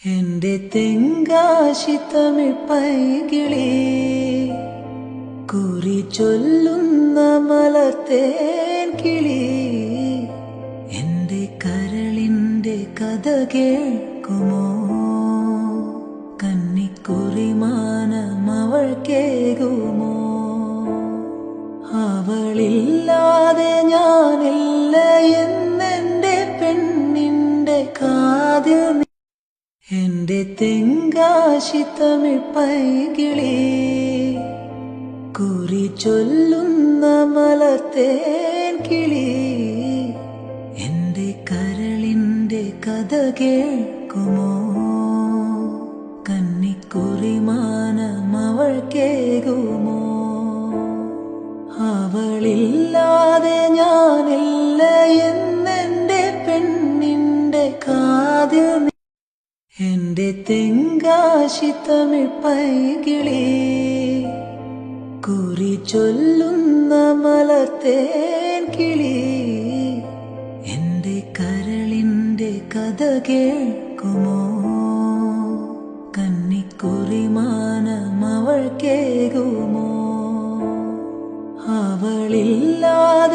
എന്റെ തെങ്കാശി തമിഴ് പൈകിളി കുറി ചൊല്ലുന്ന മലത്തേൻ കിളി എന്റെ കരളിന്റെ കഥ കേൾക്കുമോ? കന്നിക്കുറിമാനം അവൾ കേകുമോ അവളില്ലാതെ ഞാനില്ല എന്നെന്റെ പെണ്ണിന്റെ കാതിൽ എന്റെ തെങ്കാശി തമിഴ് പൈകിളി കുറി ചൊല്ലുന്ന മലത്തേൻ കിളി എന്റെ കരളിന്റെ കഥ കേൾക്കുമോ? കന്നിക്കുറിമാനം അവൾ കേകുമോ അവളില്ലാതെ ഞാനില്ല എന്നെന്റെ പെണ്ണിന്റെ കാതിൽ എന്റെ തെങ്കാശി തമിഴ് പൈകിളേ കുറി ചൊല്ലുന്ന മലത്തേൻ കിളി എന്റെ കരളിന്റെ കഥ കേൾക്കുമോ? കന്നിക്കുറിമാനം അവൾ കേകുമോ അവളില്ലാതെ